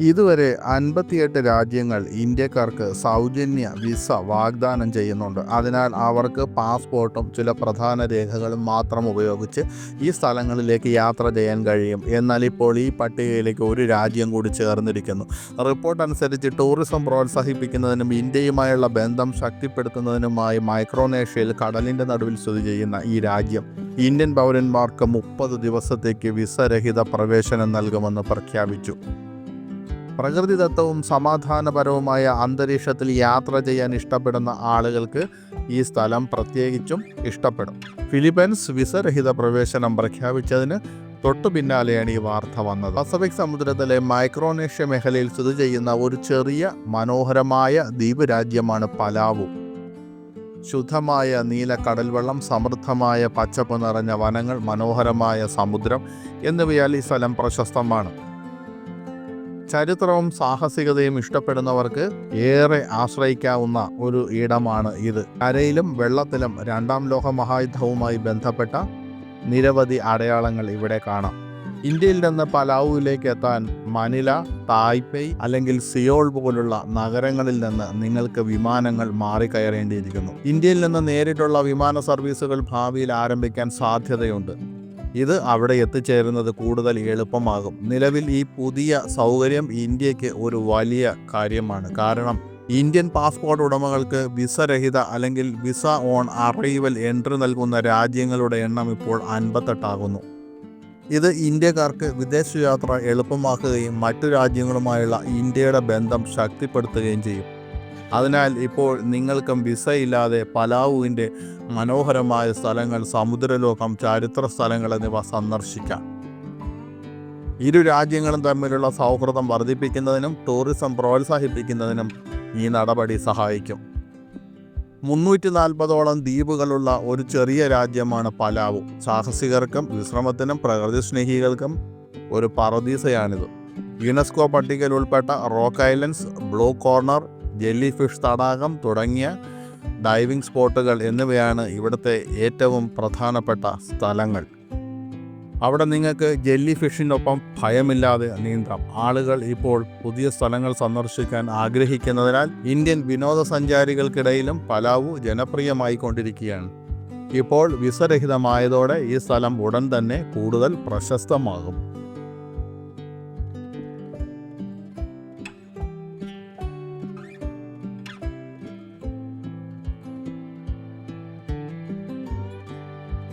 ഇതുവരെ അൻപത്തിയെട്ട് രാജ്യങ്ങൾ ഇന്ത്യക്കാർക്ക് സൗജന്യ വിസ വാഗ്ദാനം ചെയ്യുന്നുണ്ട്. അതിനാൽ അവർക്ക് പാസ്പോർട്ടും ചില പ്രധാന രേഖകളും മാത്രം ഉപയോഗിച്ച് ഈ സ്ഥലങ്ങളിലേക്ക് യാത്ര ചെയ്യാൻ കഴിയും. എന്നാൽ ഇപ്പോൾ ഈ പട്ടികയിലേക്ക് ഒരു രാജ്യം കൂടി ചേർന്നിരിക്കുന്നു. റിപ്പോർട്ട് അനുസരിച്ച് ടൂറിസം പ്രോത്സാഹിപ്പിക്കുന്നതിനും ഇന്ത്യയുമായുള്ള ബന്ധം ശക്തിപ്പെടുത്തുന്നതിനുമായി മൈക്രോനേഷ്യയിൽ കടലിന്റെ നടുവിൽ സ്ഥിതി ചെയ്യുന്ന ഈ രാജ്യം ഇന്ത്യൻ പൗരന്മാർക്ക് മുപ്പത് ദിവസത്തേക്ക് വിസരഹിത പ്രവേശനം നൽകുമെന്ന് പ്രഖ്യാപിച്ചു. പ്രകൃതിദത്തവും സമാധാനപരവുമായ അന്തരീക്ഷത്തിൽ യാത്ര ചെയ്യാൻ ഇഷ്ടപ്പെടുന്ന ആളുകൾക്ക് ഈ സ്ഥലം പ്രത്യേകിച്ചും ഇഷ്ടപ്പെടും. ഫിലിപ്പൈൻസ് വിസരഹിത പ്രവേശനം പ്രഖ്യാപിച്ചതിന് തൊട്ടു പിന്നാലെയാണ് ഈ വാർത്ത വന്നത്. പസഫിക് സമുദ്രത്തിലെ മൈക്രോനേഷ്യ മേഖലയിൽ സ്ഥിതി ചെയ്യുന്ന ഒരു ചെറിയ മനോഹരമായ ദ്വീപ് രാജ്യമാണ് പലാവു. ശുദ്ധമായ നീല കടൽവെള്ളം സമൃദ്ധമായ പച്ചപ്പ് നിറഞ്ഞ വനങ്ങൾ മനോഹരമായ സമുദ്രം എന്നിവയാൽ ഈ സ്ഥലം പ്രശസ്തമാണ്. ചരിത്രവും സാഹസികതയും ഇഷ്ടപ്പെടുന്നവർക്ക് ഏറെ ആശ്രയിക്കാവുന്ന ഒരു ഇടമാണ് ഇത്. കരയിലും വെള്ളത്തിലും രണ്ടാം ലോക മഹായുദ്ധവുമായി ബന്ധപ്പെട്ട നിരവധി അടയാളങ്ങൾ ഇവിടെ കാണാം. ഇന്ത്യയിൽ നിന്ന് പലാവുവിലേക്ക് എത്താൻ മനില തായ്പേയ് അല്ലെങ്കിൽ സിയോൾ പോലുള്ള നഗരങ്ങളിൽ നിന്ന് നിങ്ങൾക്ക് വിമാനങ്ങൾ മാറിക്കയറേണ്ടിയിരിക്കുന്നു. ഇന്ത്യയിൽ നിന്ന് നേരിട്ടുള്ള വിമാന സർവീസുകൾ ഭാവിയിൽ ആരംഭിക്കാൻ സാധ്യതയുണ്ട്. ഇത് അവിടെ എത്തിച്ചേരുന്നത് കൂടുതൽ എളുപ്പമാകും. നിലവിൽ ഈ പുതിയ സൗകര്യം ഇന്ത്യയ്ക്ക് ഒരു വലിയ കാര്യമാണ്. കാരണം ഇന്ത്യൻ പാസ്പോർട്ട് ഉടമകൾക്ക് വിസ രഹിത അല്ലെങ്കിൽ വിസ ഓൺ അറൈവൽ എൻട്രി നൽകുന്ന രാജ്യങ്ങളുടെ എണ്ണം ഇപ്പോൾ അൻപത്തെട്ടാകുന്നു. ഇത് ഇന്ത്യക്കാർക്ക് വിദേശയാത്ര എളുപ്പമാക്കുകയും മറ്റു രാജ്യങ്ങളുമായുള്ള ഇന്ത്യയുടെ ബന്ധം ശക്തിപ്പെടുത്തുകയും ചെയ്യും. അതിനാൽ ഇപ്പോൾ നിങ്ങൾക്കും വിസയില്ലാതെ പലാവുവിന്റെ മനോഹരമായ സ്ഥലങ്ങൾ സമുദ്രലോകം ചരിത്ര സ്ഥലങ്ങൾ എന്നിവ സന്ദർശിക്കാം. ഇരു രാജ്യങ്ങളും തമ്മിലുള്ള സൗഹൃദം വർദ്ധിപ്പിക്കുന്നതിനും ടൂറിസം പ്രോത്സാഹിപ്പിക്കുന്നതിനും ഈ നടപടി സഹായിക്കും. മുന്നൂറ്റി നാൽപ്പതോളം ദ്വീപുകളുള്ള ഒരു ചെറിയ രാജ്യമാണ് പലാവു. സാഹസികർക്കും വിശ്രമത്തിനും പ്രകൃതി സ്നേഹികൾക്കും ഒരു പറദീസയാണിത് യുനെസ്കോ പട്ടികയിൽ ഉൾപ്പെട്ട rock islands blue corner jelly fish തടാകം തുടങ്ങിയ ഡൈവിംഗ് സ്പോട്ടുകൾ എന്നിവയാണ് ഇവിടുത്തെ ഏറ്റവും പ്രധാനപ്പെട്ട സ്ഥലങ്ങൾ. അവിടെ നിങ്ങൾക്ക് ജെല്ലി ഫിഷിനൊപ്പം ഭയമില്ലാതെ നീന്താം. ആളുകൾ ഇപ്പോൾ പുതിയ സ്ഥലങ്ങൾ സന്ദർശിക്കാൻ ആഗ്രഹിക്കുന്നതിനാൽ ഇന്ത്യൻ വിനോദസഞ്ചാരികൾക്കിടയിലും പലാവു ജനപ്രിയമായി കൊണ്ടിരിക്കുകയാണ് ഇപ്പോൾ വിസരഹിതമായതോടെ ഈ സ്ഥലം ഉടൻ തന്നെ കൂടുതൽ പ്രശസ്തമാകും.